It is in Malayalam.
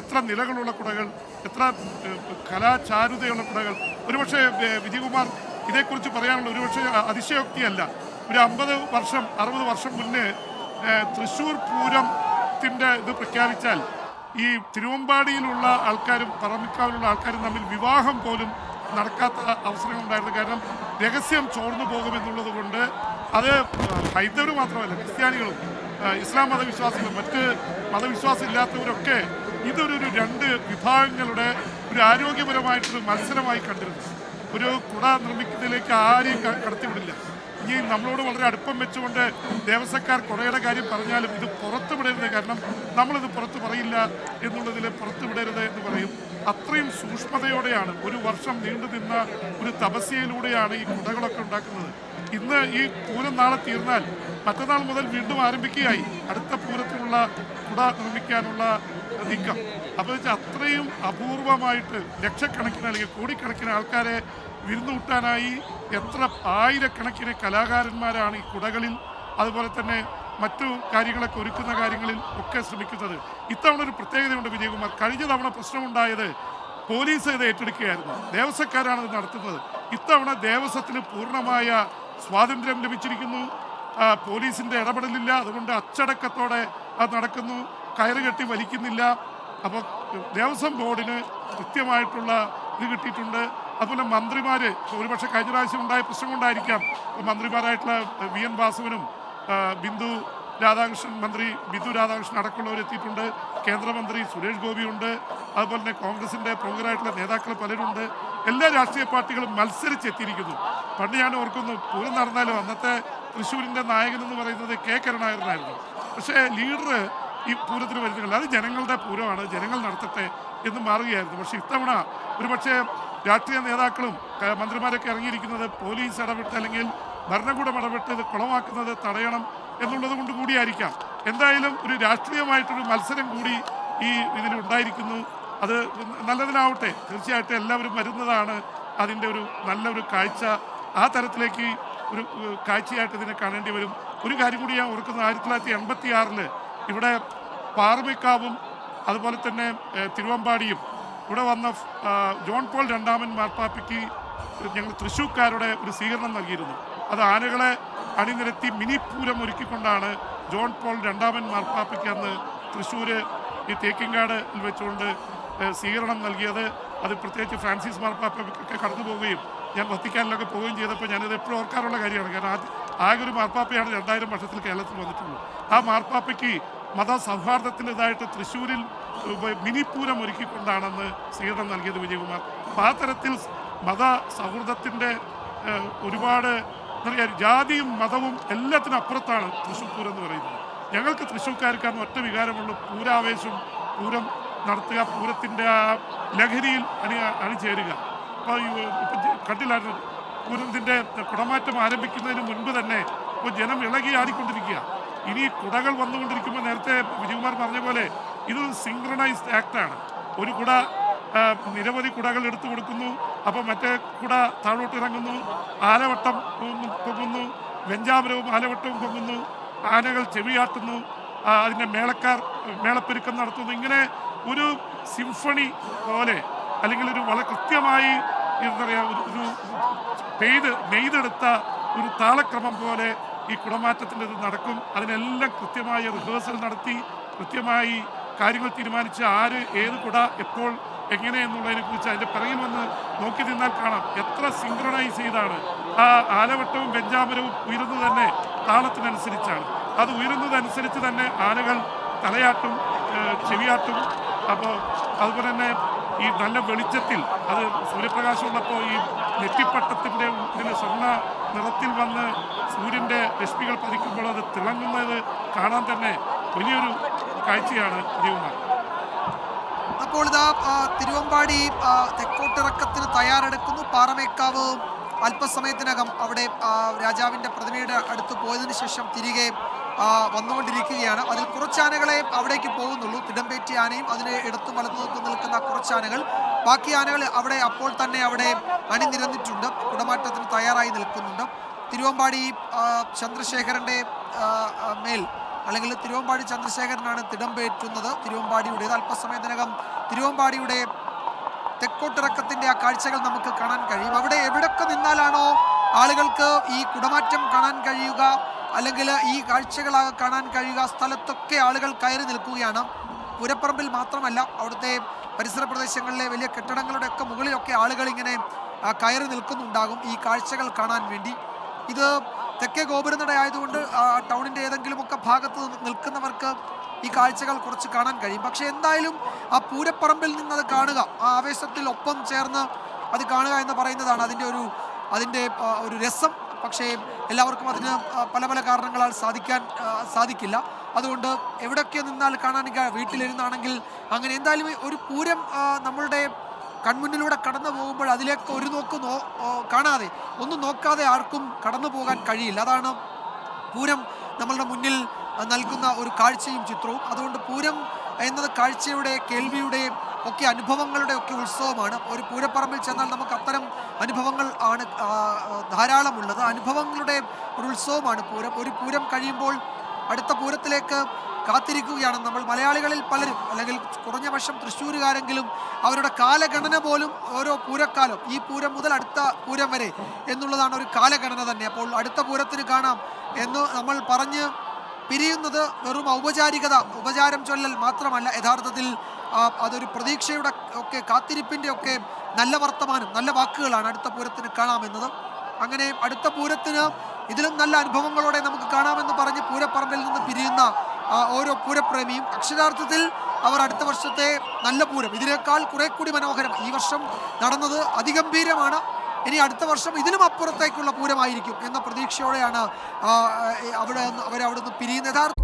എത്ര നിലകളുള്ള കുടകൾ എത്ര കലാചാരുതയുള്ള കുടകൾ. ഒരുപക്ഷെ വിജയകുമാർ ഇതേക്കുറിച്ച് പറയാനുള്ള ഒരുപക്ഷെ അതിശയോക്തിയല്ല. ഒരു അമ്പത് വർഷം അറുപത് വർഷം മുന്നേ തൃശ്ശൂർ പൂരത്തിന്റെ ഇത് പ്രഖ്യാപിച്ചാൽ ഈ തിരുവമ്പാടിയിലുള്ള ആൾക്കാരും പറമ്പിക്കാവിലുള്ള ആൾക്കാരും തമ്മിൽ വിവാഹം പോലും നടക്കാത്ത അവസരങ്ങളുണ്ടായിരുന്നു. കാരണം രഹസ്യം ചോർന്നു പോകുമെന്നുള്ളത് കൊണ്ട് അത് ഹൈന്ദവർ മാത്രമല്ല ക്രിസ്ത്യാനികളും ഇസ്ലാം മതവിശ്വാസികളും മറ്റ് മതവിശ്വാസം ഇല്ലാത്തവരൊക്കെ ഇതൊരു രണ്ട് വിഭാഗങ്ങളുടെ ഒരു ആരോഗ്യപരമായിട്ടൊരു മത്സരമായി കണ്ടിരുന്നു. ഒരു കുട നിർമ്മിക്കുന്നതിലേക്ക് ആരെയും കടത്തിവിടില്ല. ഇനി നമ്മളോട് വളരെ അടുപ്പം വെച്ചുകൊണ്ട് ദേവസ്വക്കാർ കുടയുടെ കാര്യം പറഞ്ഞാലും ഇത് പുറത്തു വിടരുത് കാരണം നമ്മളിത് പുറത്തു പറയില്ല എന്നുള്ളതിൽ പുറത്തു വിടരുത് എന്ന് പറയും. അത്രയും സൂക്ഷ്മതയോടെയാണ് ഒരു വർഷം നീണ്ടു നിന്ന ഒരു തപസ്യയിലൂടെയാണ് ഈ കുടകളൊക്കെ ഉണ്ടാക്കുന്നത്. ഇന്ന് ഈ പൂരം നാളെ തീർന്നാൽ മറ്റന്നാൾ മുതൽ വീണ്ടും ആരംഭിക്കുകയായി. അടുത്ത പൂരത്തിനുള്ള കുട നിർമ്മിക്കാനുള്ള നീക്കം. അപ്പോൾ വെച്ചാൽ അത്രയും അപൂർവമായിട്ട് ലക്ഷക്കണക്കിന് അല്ലെങ്കിൽ കോടിക്കണക്കിന് ആൾക്കാരെ വിരുന്നുകൂട്ടാനായി എത്ര ആയിരക്കണക്കിന് കലാകാരന്മാരാണ് ഈ കുടകളിൽ അതുപോലെ തന്നെ മറ്റു കാര്യങ്ങളൊക്കെ ഒരുക്കുന്ന കാര്യങ്ങളിൽ ഒക്കെ ശ്രമിക്കുന്നത്. ഇത്തവണ ഒരു പ്രത്യേകതയുണ്ട് വിജയകുമാർ. കഴിഞ്ഞ തവണ പ്രശ്നമുണ്ടായത് പോലീസ് ഇത് ഏറ്റെടുക്കുകയായിരുന്നു. ദേവസ്വക്കാരാണ് ഇത് നടത്തുന്നത്. ഇത്തവണ ദേവസ്വത്തിന് പൂർണമായ സ്വാതന്ത്ര്യം ലഭിച്ചിരിക്കുന്നു. പോലീസിന്റെ ഇടപെടലില്ല. അതുകൊണ്ട് അച്ചടക്കത്തോടെ അത് നടക്കുന്നു. കയറ് കെട്ടി വലിക്കുന്നില്ല. അപ്പോൾ ദേവസ്വം ബോർഡിന് കൃത്യമായിട്ടുള്ള ഇത് കിട്ടിയിട്ടുണ്ട്. അതുപോലെ മന്ത്രിമാർ ഒരുപക്ഷെ കഴിഞ്ഞ പ്രാവശ്യം ഉണ്ടായ പ്രശ്നം കൊണ്ടായിരിക്കാം. മന്ത്രിമാരായിട്ടുള്ള വി എൻ വാസുവിനും ബിന്ദു രാധാകൃഷ്ണൻ മന്ത്രി ബിന്ദു രാധാകൃഷ്ണൻ അടക്കമുള്ളവരെത്തിയിട്ടുണ്ട് കേന്ദ്രമന്ത്രി സുരേഷ് ഗോപിയുണ്ട്. അതുപോലെ തന്നെ കോൺഗ്രസിന്റെ പ്രമുഖരായിട്ടുള്ള നേതാക്കൾ പലരുണ്ട്. എല്ലാ രാഷ്ട്രീയ പാർട്ടികളും മത്സരിച്ചെത്തിയിരിക്കുന്നു. പണ്ട് ഞാൻ ഓർക്കുന്നു പൂരം നടന്നാലും അന്നത്തെ തൃശ്ശൂരിന്റെ നായകൻ എന്ന് പറയുന്നത് കെ കരുണാകരനായിരുന്നു. പക്ഷേ ലീഡർ ഈ പൂരത്തിന് വരുന്നില്ല അത് ജനങ്ങളുടെ പൂരമാണ് ജനങ്ങൾ നടത്തട്ടെ എന്ന് മാറുകയായിരുന്നു. പക്ഷേ ഇത്തവണ ഒരുപക്ഷെ രാഷ്ട്രീയ നേതാക്കളും മന്ത്രിമാരൊക്കെ ഇറങ്ങിയിരിക്കുന്നത് പോലീസ് ഇടപെട്ട് അല്ലെങ്കിൽ ഭരണകൂടം ഇടപെട്ട് ഇത് കുളമാക്കുന്നത് തടയണം എന്നുള്ളത് കൊണ്ട് കൂടിയായിരിക്കാം. എന്തായാലും ഒരു രാഷ്ട്രീയമായിട്ടൊരു മത്സരം കൂടി ഈ ഇതിൽ ഉണ്ടായിരിക്കുന്നു. അത് നല്ലതിനാവട്ടെ. തീർച്ചയായിട്ടും എല്ലാവരും വരുന്നതാണ് അതിന്റെ ഒരു നല്ലൊരു കാഴ്ച. ആ തരത്തിലേക്ക് ഒരു കാഴ്ചയായിട്ട് ഇതിനെ കാണേണ്ടി വരും. ഒരു കാര്യം കൂടി ഞാൻ ഓർക്കുന്നത് ആയിരത്തി തൊള്ളായിരത്തി എൺപത്തി ആറിൽ ഇവിടെ പാർമിക്കാവും അതുപോലെ തന്നെ തിരുവമ്പാടിയും ഇവിടെ വന്ന ജോൺ പോൾ രണ്ടാമൻ മാർപ്പാപ്പയ്ക്ക് ഞങ്ങൾ തൃശ്ശൂർക്കാരുടെ ഒരു സ്വീകരണം നൽകിയിരുന്നു. അത് ആനകളെ അണിനിരത്തി മിനി പൂരം ഒരുക്കിക്കൊണ്ടാണ് ജോൺ പോൾ രണ്ടാമൻ മാർപ്പാപ്പയ്ക്ക് അന്ന് തൃശ്ശൂർ ഈ തേക്കിങ്കാട് വെച്ചുകൊണ്ട് സ്വീകരണം നൽകിയത്. അത് പ്രത്യേകിച്ച് ഫ്രാൻസിസ് മാർപ്പാപ്പയ്ക്കൊക്കെ കടന്നു പോവുകയും ഞാൻ വത്തിക്കാനിലൊക്കെ പോവുകയും ചെയ്തപ്പോൾ ഞാനിത് എപ്പോഴും ഓർക്കാറുള്ള കാര്യമാണ്. കാരണം ആദ്യ ആകെ ഒരു മാർപ്പാപ്പയാണ് രണ്ടായിരം വർഷത്തിൽ കേരളത്തിൽ വന്നിട്ടുള്ളത് ആ മാർപ്പാപ്പയ്ക്ക് മത സൗഹാർദ്ദത്തിന്റെതായിട്ട് തൃശ്ശൂരിൽ മിനിപ്പൂരം ഒരുക്കിക്കൊണ്ടാണെന്ന് സ്വീകരണം നൽകിയത് വിജയകുമാർ. അപ്പോൾ ആ തരത്തിൽ മത സൗഹൃദത്തിന്റെ ഒരുപാട് എന്താ ജാതിയും മതവും എല്ലാത്തിനും അപ്പുറത്താണ് തൃശ്ശൂർ പൂരം എന്ന് പറയുന്നത്. ഞങ്ങൾക്ക് തൃശ്ശൂർക്കാർക്കാണ് ഒറ്റ വികാരമുള്ള. പൂരാവേശം പൂരം നടത്തുക പൂരത്തിന്റെ ആ ലഹരിയിൽ അണി അണിചേരുക. അപ്പോൾ ഇപ്പം പൂരത്തിന്റെ കുടമാറ്റം ആരംഭിക്കുന്നതിന് മുൻപ് തന്നെ ഇപ്പോൾ ജനം ഇളകി ആടിക്കൊണ്ടിരിക്കുക. ഇനി കുടകൾ വന്നുകൊണ്ടിരിക്കുമ്പോൾ നേരത്തെ വിജയകുമാർ പറഞ്ഞ പോലെ ഇത് സിങ്ക്രണൈസ്ഡ് ആക്ടാണ് ഒരു കുട നിരവധി കുടകൾ എടുത്തു കൊടുക്കുന്നു. അപ്പോൾ മറ്റേ കുട താഴോട്ട് ഇറങ്ങുന്നു. ആലവട്ടം പൊങ്ങുന്നു- വെഞ്ചാമരവും ആലവട്ടവും പൊങ്ങുന്നു. ആനകൾ ചെവിയാട്ടുന്നു. അതിന്റെ മേളക്കാർ മേളപ്പെരുക്കം നടത്തുന്നു. ഇങ്ങനെ ഒരു സിംഫണി പോലെ അല്ലെങ്കിൽ ഒരു വളരെ കൃത്യമായി എന്താ പറയുക ഒരു പെയ്ത് നെയ്തെടുത്ത ഒരു താളക്രമം പോലെ ഈ കുടമാറ്റത്തിന്റെ ഇത് നടക്കും. അതിനെല്ലാം കൃത്യമായ റിഹേഴ്സൽ നടത്തി കൃത്യമായി കാര്യങ്ങൾ തീരുമാനിച്ച് ആര് ഏത് കുട എപ്പോൾ എങ്ങനെ എന്നുള്ളതിനെ കുറിച്ച് അതിന്റെ പിറകിൽ വന്ന് നോക്കി നിന്നാൽ കാണാം. എത്ര സിങ്ക്രണൈസ് ചെയ്താണ്. ആ ആലവട്ടവും വെഞ്ചാമരവും ഉയരുന്നത് തന്നെ താളത്തിനനുസരിച്ചാണ്. അത് ഉയരുന്നതനുസരിച്ച് തന്നെ ആനകൾ തലയാട്ടും ചെവിയാട്ടും. അപ്പോൾ അതുപോലെ തന്നെ ഈ നല്ല വെളിച്ചത്തിൽ അത് സൂര്യപ്രകാശമുള്ളപ്പോൾ ഈ നെറ്റിപ്പട്ടത്തിന്റെ ഇതിന് സ്വർണ നിറത്തിൽ വന്ന് സൂര്യന്റെ രശ്മികൾ പതിക്കുമ്പോൾ അത് തിളങ്ങുന്നത് കാണാൻ തന്നെ വലിയൊരു കാഴ്ചയാണ് ജീവന്മാർ അപ്പോൾ ഇതാ തിരുവമ്പാടി തെക്കോട്ടിറക്കത്തിന് തയ്യാറെടുക്കുന്നു. പാറമേക്കാവ് അല്പസമയത്തിനകം അവിടെ രാജാവിന്റെ പ്രതിമയുടെ അടുത്ത് പോയതിനു ശേഷം തിരികെ വന്നുകൊണ്ടിരിക്കുകയാണ്. അതിൽ കുറച്ചാനകളെ അവിടേക്ക് പോകുന്നുള്ളൂ. തിടമ്പേറ്റി ആനയും അതിന് ഇടത്തും വളർന്നു നിൽക്കുന്ന കുറച്ചാനകൾ ബാക്കി ആനകൾ അവിടെ അപ്പോൾ തന്നെ അവിടെ അണിനിരന്നിട്ടുണ്ട്. കുടമാറ്റത്തിന് തയ്യാറായി നിൽക്കുന്നുണ്ട്. തിരുവമ്പാടി ചന്ദ്രശേഖരന്റെ മേൽ അല്ലെങ്കിൽ തിരുവമ്പാടി ചന്ദ്രശേഖരനാണ് തിടമ്പേറ്റുന്നത്. തിരുവമ്പാടിയുടേത് അല്പസമയത്തിനകം തിരുവമ്പാടിയുടെ തെക്കോട്ടിറക്കത്തിന്റെ ആ കാഴ്ചകൾ നമുക്ക് കാണാൻ കഴിയും. അവിടെ എവിടൊക്കെ നിന്നാലാണോ ആളുകൾക്ക് ഈ കുടമാറ്റം കാണാൻ കഴിയുക അല്ലെങ്കിൽ ഈ കാഴ്ചകളാകെ കാണാൻ കഴിയുക സ്ഥലത്തൊക്കെ ആളുകൾ കയറി നിൽക്കുകയാണ്. പുരപ്പറമ്പിൽ മാത്രമല്ല അവിടുത്തെ പരിസര പ്രദേശങ്ങളിലെ വലിയ കെട്ടിടങ്ങളുടെ ഒക്കെ മുകളിലൊക്കെ ആളുകൾ ഇങ്ങനെ കയറി നിൽക്കുന്നുണ്ടാകും ഈ കാഴ്ചകൾ കാണാൻ വേണ്ടി. ഇത് തെക്കേ ഗോപുരനട ആയതുകൊണ്ട് ടൗണിന്റെ ഏതെങ്കിലുമൊക്കെ ഭാഗത്ത് നിൽക്കുന്നവർക്ക് ഈ കാഴ്ചകൾ കുറച്ച് കാണാൻ കഴിയും. പക്ഷെ എന്തായാലും ആ പൂരപ്പറമ്പിൽ നിന്ന് അത് കാണുക ആ ആവേശത്തിൽ ഒപ്പം ചേർന്ന് അത് കാണുക എന്ന് പറയുന്നതാണ് അതിന്റെ ഒരു അതിന്റെ ഒരു രസം. പക്ഷേ എല്ലാവർക്കും അതിന് പല പല കാരണങ്ങളാൽ സാധിക്കാൻ സാധിക്കില്ല. അതുകൊണ്ട് എവിടെയൊക്കെ നിന്നാൽ കാണാൻ വീട്ടിലിരുന്നാണെങ്കിൽ അങ്ങനെ എന്തായാലും ഒരു പൂരം നമ്മളുടെ കൺമുന്നിലൂടെ കടന്നു പോകുമ്പോൾ അതിലേക്ക് ഒരു നോക്ക് നോ കാണാതെ ഒന്നും നോക്കാതെ ആർക്കും കടന്നു പോകാൻ കഴിയില്ല. അതാണ് പൂരം നമ്മളുടെ മുന്നിൽ നൽകുന്ന ഒരു കാഴ്ചയും ചിത്രവും. അതുകൊണ്ട് പൂരം എന്നത് കാഴ്ചയുടെ കേൾവിയുടെ ഒക്കെ അനുഭവങ്ങളുടെ ഒക്കെ ഉത്സവമാണ്. ഒരു പൂരപ്പറമ്പിൽ ചെന്നാൽ നമുക്ക് അത്തരം അനുഭവങ്ങൾ ആണ് ധാരാളമുള്ളത്. അനുഭവങ്ങളുടെ ഒരു ഉത്സവമാണ് പൂരം. ഒരു പൂരം കഴിയുമ്പോൾ അടുത്ത പൂരത്തിലേക്ക് കാത്തിരിക്കുകയാണ് നമ്മൾ. മലയാളികളിൽ പലരും അല്ലെങ്കിൽ കുറഞ്ഞ പക്ഷം തൃശ്ശൂരുകാരെങ്കിലും അവരുടെ കാലഗണന പോലും ഓരോ പൂരക്കാലം ഈ പൂരം മുതൽ അടുത്ത പൂരം വരെ എന്നുള്ളതാണ് ഒരു കാലഗണന തന്നെ. അപ്പോൾ അടുത്ത പൂരത്തിന് കാണാം എന്ന് നമ്മൾ പറഞ്ഞ് പിരിയുന്നത് വെറും ഔപചാരികത ഉപചാരം ചൊല്ലൽ മാത്രമല്ല. യഥാർത്ഥത്തിൽ അതൊരു പ്രതീക്ഷയുടെ ഒക്കെ കാത്തിരിപ്പിന്റെ ഒക്കെ നല്ല വർത്തമാനം നല്ല വാക്കുകളാണ് അടുത്ത പൂരത്തിന് കാണാമെന്നത്. അങ്ങനെ അടുത്ത പൂരത്തിന് ഇതിലും നല്ല അനുഭവങ്ങളോടെ നമുക്ക് കാണാമെന്ന് പറഞ്ഞ് പൂരപ്പറമ്പിൽ നിന്ന് പിരിയുന്ന ഓരോ പൂരപ്രേമിയും. അക്ഷരാർത്ഥത്തിൽ അവർ അടുത്ത വർഷത്തെ നല്ല പൂരം. ഇതിനേക്കാൾ കുറെ കൂടി മനോഹരം ഈ വർഷം നടന്നത് അതിഗംഭീരമാണ്. ഇനി അടുത്ത വർഷം ഇതിലും അപ്പുറത്തേക്കുള്ള പൂരമായിരിക്കും എന്ന പ്രതീക്ഷയോടെയാണ് അവിടെ അവരവിടുന്ന് പിരിയുന്ന യഥാർത്ഥ